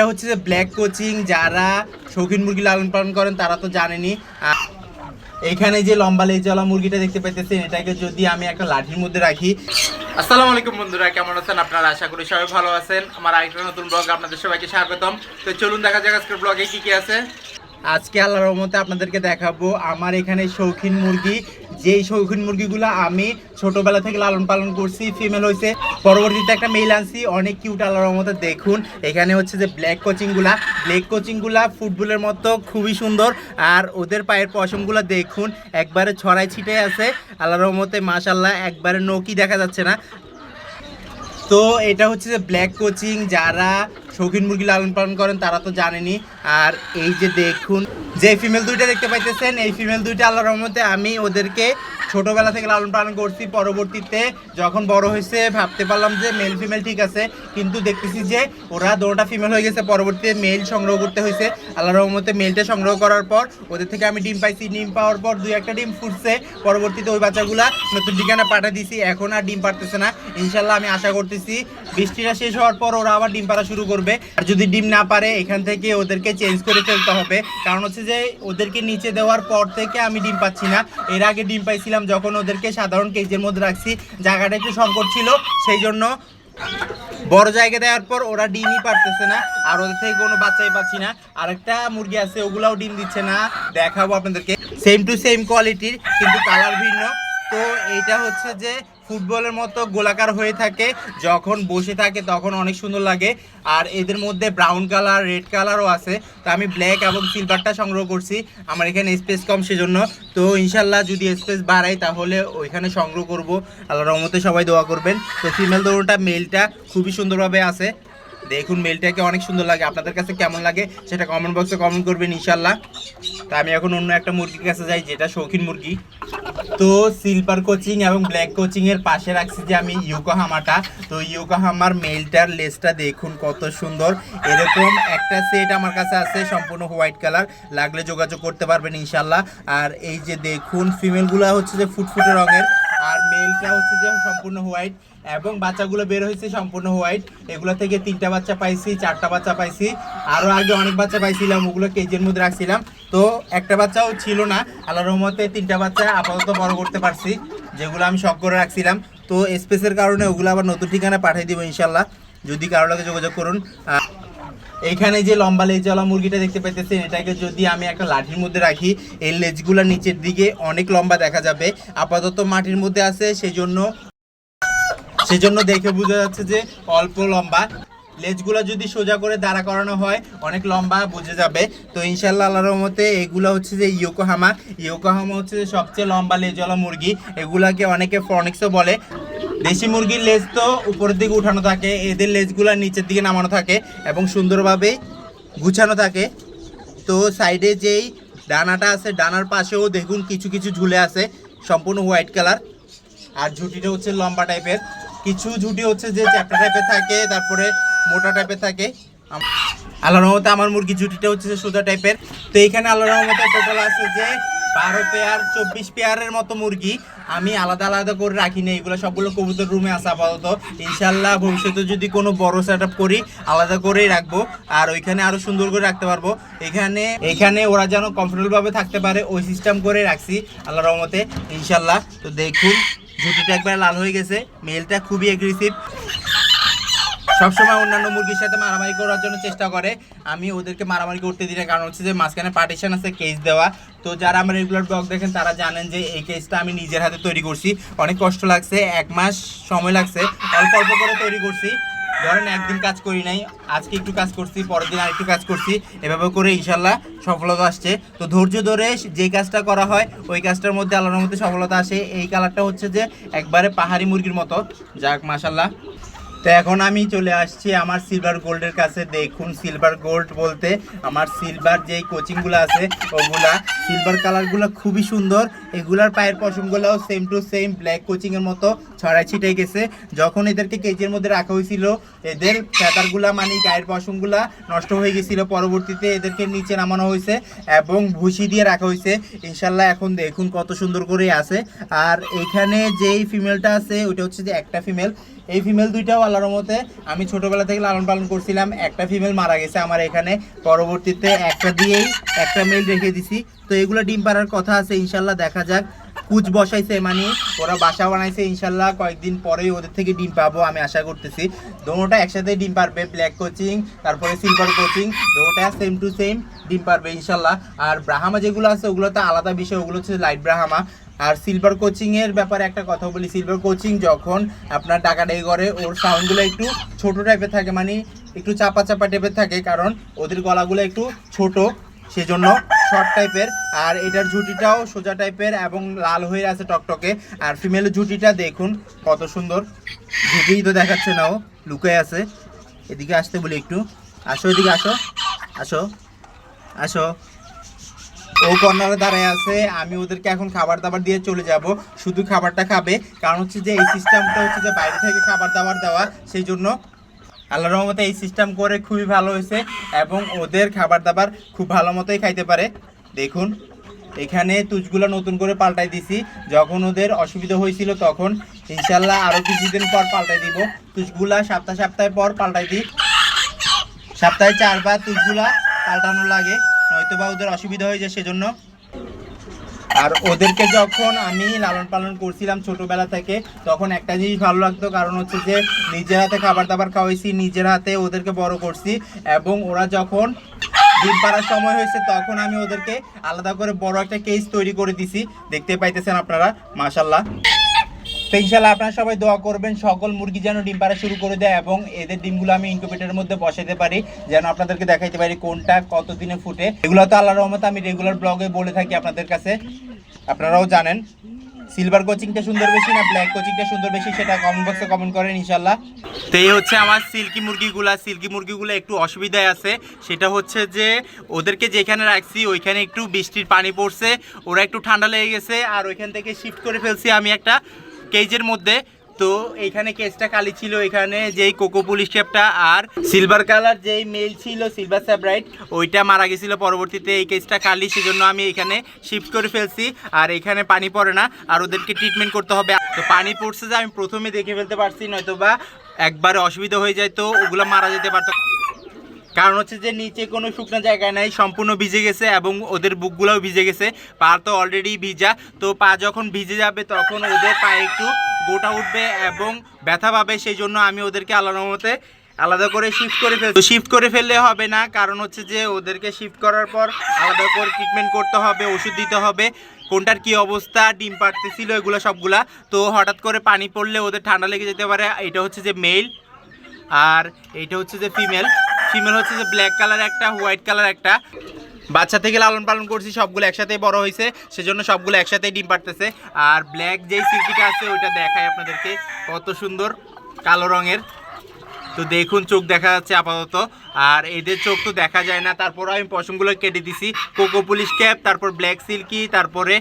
এটা হচ্ছে যে ব্ল্যাক কোচিং যারা শৌখিন মুরগি লালন পালন করেন, তারা তো জানেনি এখানে যে লম্বা লেজওয়ালা মুরগিটা দেখতে পাইতেছেন, এটাকে যদি আমি একটা লাঠির মধ্যে রাখি। আসসালামু আলাইকুম বন্ধুরা, কেমন আছেন আপনারা? আশা করি সবাই ভালো আছেন। আমার আরেকটা নতুন ব্লগ আপনাদের সবাইকে স্বাগতম। তো চলুন দেখা যাক আজকের ব্লগে কি কি আছে। আজকে আল্লাহর রহমতে আপনাদেরকে দেখাবো আমার এখানে শৌখিন মুরগি। যেই শৌখিন মুরগিগুলো আমি ছোটবেলা থেকে লালন পালন করছি ফিমেল হয়েছে পরবর্তীতে একটা মেল আনছি, অনেক কিউট আল্লাহর রহমতে দেখুন। এখানে হচ্ছে যে ব্ল্যাক কোচিংগুলা। ব্ল্যাক কোচিংগুলা ফুটবলের মতো, খুবই সুন্দর। আর ওদের পায়ের পশমগুলো দেখুন, একবারে ছড়াই ছিটে আছে। আল্লাহর রহমতে মাশাল্লাহ একবারে নৌকি দেখা যাচ্ছে না। তো এটা হচ্ছে যে ব্ল্যাক কোচিং যারা শৌখিন মুরগি লালন পালন করেন, তারা তো জানেনি। আর এই যে দেখুন, যে ফিমেল দুইটা দেখতে পাইতেছেন, এই ফিমেল দুইটা আল্লাহর রহমতে আমি ওদেরকে ছোটবেলা থেকে লালন পালন করছি, পরবর্তীতে যখন বড় হয়েছে ভাবতে পারলাম যে মেল ফিমেল ঠিক আছে, কিন্তু দেখতেছি যে ওরা দুটোটা ফিমেল হয়ে গেছে, পরবর্তীতে মেল সংগ্রহ করতে হয়েছে। আল্লাহ রহমতে মেলটা সংগ্রহ করার পর ওদের থেকে আমি ডিম পাইছি, ডিম পাওয়ার পর দুই একটা ডিম ফুটছে। পরবর্তীতে ওই বাচ্চাগুলা নতুন ঠিকানা পাঠিয়ে দিছি, এখন আর ডিম পারতেছে না। ইনশাল্লাহ আমি আশা করতেছি বৃষ্টিটা শেষ হওয়ার পর ওরা আবার ডিম পাড়া শুরু করবে। আর যদি ডিম না পারে, এখান থেকে ওদেরকে চেঞ্জ করে ফেলতে হবে। কারণ হচ্ছে যে ওদেরকে নিচে দেওয়ার পর থেকে আমি ডিম পাচ্ছি না। এর আগে ডিম পাইছিলাম যখন ওদেরকে সাধারণ কেজের মধ্যে রাখছি, জায়গাটা একটু সংকট ছিল, সেই জন্য বড় জায়গা দেওয়ার পর ওরা ডিমই পারতেছে না, আর ওদের থেকে কোনো বাচ্চাই পাচ্ছি না। আরেকটা মুরগি আছে, ওগুলাও ডিম দিচ্ছে না, দেখাবো আপনাদেরকে। সেম টু সেম কোয়ালিটির কিন্তু কালার ভিন্ন। তো এইটা হচ্ছে যে ফুটবলের মতো গোলাকার হয়ে থাকে, যখন বসে থাকে তখন অনেক সুন্দর লাগে। আর এদের মধ্যে ব্রাউন কালার রেড কালারও আছে। তো আমি ব্ল্যাক এবং সিলভারটা সংগ্রহ করছি আমার এখানে স্পেস কম সেজন্য। তো ইনশাল্লাহ যদি স্পেস বাড়াই তাহলে ওইখানে সংগ্রহ করব। আল্লাহ রহমতে সবাই দোয়া করবেন। তো ফিমেল দৌড়টা মেলটা খুবই সুন্দরভাবে আছে। দেখুন মেলটাকে অনেক সুন্দর লাগে। আপনাদের কাছে কেমন লাগে সেটা কমেন্ট বক্সে কমেন্ট করবেন ইনশাল্লাহ তা আমি এখন অন্য একটা মুরগির কাছে যাই, যেটা শৌখিন মুরগি। তো সিলভার কোচিং এবং ব্ল্যাক কোচিং এর পাশে রাখছি যে আমি ইউকোহামাটা। তো ইউকোহামার মেলটার লেসটা দেখুন কত সুন্দর। এরকম একটা সেট আমার কাছে আছে, সম্পূর্ণ হোয়াইট কালার লাগলে যোগাযোগ করতে পারবেন ইনশাল্লাহ আর এই যে দেখুন ফিমেলগুলো হচ্ছে যে ফুটফুটে রঙের। আর মেলটা হচ্ছে যে সম্পূর্ণ হোয়াইট এবং বাচ্চাগুলো বের হয়েছে সম্পূর্ণ হোয়াইট এগুলো থেকে তিনটা বাচ্চা পাইছি, চারটা বাচ্চা পাইছি। আরও আগে অনেক বাচ্চা পাইছিলাম, ওগুলো কেজির মধ্যে রাখছিলাম। তো একটা বাচ্চাও ছিল না। আল্লাহ রহমতে তিনটা বাচ্চা আপাতত বড় করতে পারছি, যেগুলো আমি শখ করে রাখছিলাম। তো স্পেসের কারণে ওগুলো আবার নতুন ঠিকানা পাঠিয়ে দিব ইনশাল্লাহ যদি কারও লাগে যোগাযোগ করুন। আর এইখানে যে লম্বা লেজওয়ালা মুরগিটা দেখতে পাইতেছেন, এটাকে যদি আমি একটা লাঠির মধ্যে রাখি, এই লেজগুলো নিচের দিকে অনেক লম্বা দেখা যাবে। আপাতত মাটির মধ্যে আছে সেই জন্য সেজন্য দেখে বোঝা যাচ্ছে যে অল্প লম্বা। লেজগুলো যদি সোজা করে দাঁড়া করানো হয়, অনেক লম্বা বুঝে যাবে। তো ইনশাল্লাহ আল্লাহর মতে এগুলো হচ্ছে যে ইয়োকোহামা। ইয়োকোহামা হচ্ছে সবচেয়ে লম্বা লেজওয়ালা মুরগি। এগুলাকে অনেকে ফ্রনিক্সও বলে। দেশি মুরগির লেজ তো উপরের দিকে উঠানো থাকে, এদের লেজগুলো নিচের দিকে নামানো থাকে এবং সুন্দরভাবে গুছানো থাকে। তো সাইডে যেই ডানাটা আছে, ডানার পাশেও দেখুন কিছু কিছু ঝুলে আছে, সম্পূর্ণ হোয়াইট কালার আর ঝুঁটিটা হচ্ছে লম্বা টাইপের কিছু ঝুঁটি হচ্ছে যে চ্যাপ্টা টাইপের থাকে, তারপরে মোটা টাইপের থাকে। আল্লাহর রহমতে আমার মুরগি ঝুঁটিটা হচ্ছে সোজা টাইপের তো এখানে আল্লাহর রহমতে টোটাল আছে যে বারো পেয়ার, চব্বিশ পেয়ারের মতো মুরগি আমি আলাদা আলাদা করে রাখি না এগুলো সবগুলো কবুতর রুমে আছে আপাতত। ইনশাল্লাহ ভবিষ্যতে যদি কোনো বড় সেট করি, আলাদা করেই রাখব। আর ওইখানে আরও সুন্দর করে রাখতে পারব। এখানে এখানে ওরা যেন কমফোর্টেবলভাবে থাকতে পারে, ওই সিস্টেম করে রাখছি আল্লাহ রহমতে। ইনশাল্লাহ, তো দেখুন, ঝুটিটা একবার লাল হয়ে গেছে। মেলটা খুবই এগ্রেসিভ সবসময় অন্যান্য মুরগির সাথে মারামারি করার জন্য চেষ্টা করে। আমি ওদেরকে মারামারি করতে দিই না, কারণ হচ্ছে যে মাঝখানে পার্টিশন আছে কেস দেওয়া। তো যারা আমার রেগুলার ব্লগ দেখেন, তারা জানেন যে এই কেসটা আমি নিজের হাতে তৈরি করছি। অনেক কষ্ট লাগছে, এক মাস সময় লাগছে, অল্প অল্প করে তৈরি করছি। ধরেন একদিন কাজ করি নাই, আজকে একটু কাজ করছি, পরের দিন আরেকটু কাজ করছি, এভাবে করে ইনশাল্লাহ সফলতা আসছে। তো ধৈর্য ধরে যে কাজটা করা হয়, ওই কাজটার মধ্যে আল্লাহর মধ্যে সফলতা আসে। এই কালারটা হচ্ছে যে একবারে পাহাড়ি মুরগির মতো। যাক মাসাল্লাহ তো এখন আমি চলে আসছি আমার সিলভার গোল্ডের কাছে। দেখুন সিলভার গোল্ড বলতে আমার সিলভার যেই কোচিংগুলো আছে, ওগুলা। সিলভার কালারগুলো খুবই সুন্দর। এগুলার পায়ের পশমগুলোও সেম টু সেম ব্ল্যাক কোচিংয়ের মতো। ছড়াই ছিটে গেছে। যখন এদেরকে কেজের মধ্যে রাখা হয়েছিল, এদের ফেতারগুলা মানে গায়ের পশমগুলা নষ্ট হয়ে গেছিল। পরবর্তীতে এদেরকে নিচে নামানো হয়েছে এবং ভুসি দিয়ে রাখা হয়েছে। ইনশাল্লাহ এখন দেখুন কত সুন্দর করে আছে। আর এখানে যেই ফিমেলটা আছে, ওইটা হচ্ছে যে একটা ফিমেল এই ফিমেল দুইটাও আল্লাহর মতে আমি ছোটবেলা থেকে লালন পালন করছিলাম। একটা ফিমেল মারা গেছে আমার এখানে। পরবর্তীতে একটা দিয়েই একটা মেল রেখে দিছি। তো এগুলো ডিম পাড়ার কথা আছে ইনশাল্লাহ দেখা যাক। কুচ বসাইছে মানে ওরা বাসা বানাইছে, ইনশাল্লাহ কয়েকদিন পরেই ওদের থেকে ডিম পাবো আমি আশা করতেছি। দোনোটা একসাথে ডিম পারবে ব্ল্যাক কোচিং তারপরে সিলভার কোচিং দোনোটা সেম টু সেম ডিম পারবে, ইনশাল্লাহ। আর ব্রাহামা যেগুলো আছে ওগুলো তো আলাদা বিষয়, ওগুলো হচ্ছে লাইট ব্রাহামা। আর সিলভার কোচিংয়ের ব্যাপারে একটা কথা বলি সিলভার কোচিং যখন আপনার টাকাটাই করে ওর সাউন্ডগুলো একটু ছোটো টাইপের থাকে মানে একটু চাপা চাপা টাইপের থাকে, কারণ ওদের গলাগুলো একটু ছোট। সেজন্য শর্ট টাইপের আর এটার ঝুটিটাও সোজা টাইপের এবং লাল হয়ে আছে টকটকে। আর ফিমেলের ঝুটিটা দেখুন, কত সুন্দর। ঝুটি তো দেখাচ্ছে না ও, লুকায় আছে। এদিকে আসতে বলি একটু। আসো এদিকে আসো। আসো। আসো। ও কর্নারে দাঁড়ায় আছে, আমি ওদেরকে এখন খাবার দাবার দিয়ে চলে যাব। শুধু খাবারটা খাবে, কারণ হচ্ছে যে এই সিস্টেমটা হচ্ছে যে বাইরে থেকে খাবার দাবার দেওয়া, সেই জন্য আল্লাহ রহমতে এই সিস্টেম করে খুবই ভালো হয়েছে এবং ওদের খাবার দাবার খুব ভালো মতোই খাইতে পারে। দেখুন, এখানে তুজগুলো নতুন করে পাল্টাই দিছি। যখন ওদের অসুবিধা হয়েছিল তখন ইনশাল্লাহ আরও কিছুদিন পর পাল্টাই দিব। তুজগুলা সপ্তাহ সপ্তাহ পর পাল্টাই দিই। সপ্তাহে চারবার তুজগুলা পাল্টানো লাগে নয়তো বা ওদের অসুবিধা হয়ে যায় সেজন্য। আর ওদেরকে যখন আমি লালন পালন করছিলাম ছোটবেলা থেকে, তখন একটা জিনিস ভালো লাগতো, কারণ হচ্ছে যে নিজের হাতে খাবার দাবার খাওয়াইছি, নিজের হাতে ওদেরকে বড় করছি এবং ওরা যখন ডিম পাড়ার সময় হয়েছে, তখন আমি ওদেরকে আলাদা করে বড় একটা কেস তৈরি করে দিছি। দেখতে পাইতেছেন আপনারা মাশাল্লাহ ইনশাল্লাহ আপনারা সবাই দোয়া করবেন, সকল মুরগি যেন ডিম পাড়া শুরু করে দেয় এবং এদের ডিমগুলো আমি ইনকিউবেটরের মধ্যে বসাতে পারি, যেন আপনাদেরকে দেখাইতে পারি কোনটা কত দিনে ফুটে। এগুলো তো আল্লাহ রহমত আমি রেগুলার ব্লগে বলে থাকি আপনাদের কাছে। আপনারাও জানেন সিলভার কোচিংটা সুন্দর বেশি না ব্ল্যাক কোচিংটা সুন্দর বেশি সেটা কমেন্ট বক্সে কমেন্ট করেন ইনশাল্লাহ তো এই হচ্ছে আমার সিল্কি মুরগিগুলা সিল্কি মুরগিগুলো একটু অসুবিধায় আছে। সেটা হচ্ছে যে, ওদেরকে যেখানে রাখছি, ওইখানে একটু বৃষ্টির পানি পড়ছে, ওরা একটু ঠান্ডা লেগে গেছে, আর ওইখান থেকে শিফট করে ফেলছি আমি একটা কেজের মধ্যে। তো এখানে কেসটা কালি ছিল এখানে, যেই কোকো পুলিশ ক্যাপটা আর সিলভার কালার যেই মেল ছিল, সিলভার স্যাবরাইট, ওইটা মারা গেছিল পরবর্তীতে। এই কেসটা খালি, সেজন্য আমি এখানে শিফট করে ফেলছি। আর এখানে পানি পড়ে না, আর ওদেরকে ট্রিটমেন্ট করতে হবে। তো পানি পড়ছে যে আমি প্রথমে দেখে ফেলতে পারছি নয়তো বা একবারে অসুবিধা হয়ে যায় তো ওগুলো মারা যেতে পারতো। কারণ হচ্ছে যে নিচে কোনো শুকনো জায়গা নাই, সম্পূর্ণ ভিজে গেছে এবং ওদের বুকগুলোও ভিজে গেছে। পা তো অলরেডি ভিজা, তো পা যখন ভিজে যাবে তখন ওদের পায়ে একটু গোটা উঠবে এবং ব্যথা পাবে, সেই জন্য আমি ওদেরকে আলাদা মতে আলাদা করে শিফট করে ফেল শিফট করে ফেললে হবে না, কারণ হচ্ছে যে ওদেরকে শিফট করার পর আলাদা করে ট্রিটমেন্ট করতে হবে, ওষুধ দিতে হবে। কোনটার কি অবস্থা, ডিম পাড়তেছিল এগুলো সবগুলা, তো হঠাৎ করে পানি পড়লে ওদের ঠান্ডা লেগে যেতে পারে, এটা হচ্ছে যে মেল আর এইটা হচ্ছে যে ফিমেল ফিমেল হচ্ছে যে ব্ল্যাক কালার একটা হোয়াইট কালার একটা। বাচ্চা থেকে লালন পালন করছি, সবগুলো একসাথে বড় হয়েছে সেজন্য সবগুলো একসাথে ডিম পাড়তেছে। আর ব্ল্যাক যেই সিল্কিটা আছে, ওইটা দেখায় আপনাদেরকে, কত সুন্দর কালো রঙের। তো দেখুন, চোখ দেখা যাচ্ছে আপাতত। আর এদের চোখ তো দেখা যায় না তারপর আমি পশমগুলো কেটে দিছি। কোকো পুলিশ ক্যাপ, তারপর ব্ল্যাক সিল্কি, তারপরে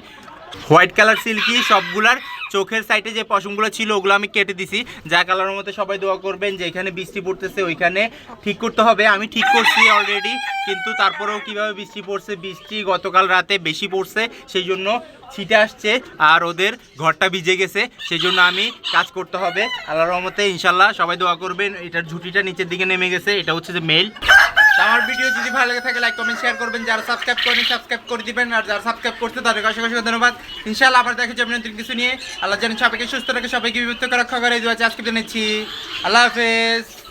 হোয়াইট কালার সিল্কি, সবগুলার চোখের সাইডে যে পশমগুলো ছিল, ওগুলো আমি কেটে দিছি। যা কালারের মধ্যে সবাই দোয়া করবেন যে এখানে বৃষ্টি পড়তেছে ওইখানে ঠিক করতে হবে। আমি ঠিক করছি অলরেডি কিন্তু তারপরেও কীভাবে বৃষ্টি পড়ছে, বৃষ্টি গতকাল রাতে বেশি পড়ছে, সেই জন্য ছিটে আসছে আর ওদের ঘরটা ভিজে গেছে, সেই জন্য আমি কাজ করতে হবে। আল্লাহ রহমতে ইনশাল্লাহ সবাই দোয়া করবেন, এটার ঝুঁটিটা নিচের দিকে নেমে গেছে, এটা হচ্ছে যে মেল আমার ভিডিও যদি ভালো লাগে থাকে লাইক কমেন্ট শেয়ার করবেন। যারা সাবস্ক্রাইব করেন সাবস্ক্রাইব করে দিবেন। আর যারা সাবস্ক্রাইব করতে তাদেরকে অসংখ্য অসংখ্য ধন্যবাদ। ইনশাআল্লাহ আবার দেখা যাবে নতুন কিছু নিয়ে। আল্লাহ যেন সবাইকে সুস্থ রাখে, সবাইকে বিভক্ত রক্ষা করে। দেওয়া আজকে জেনেছি। আল্লাহ হাফেজ।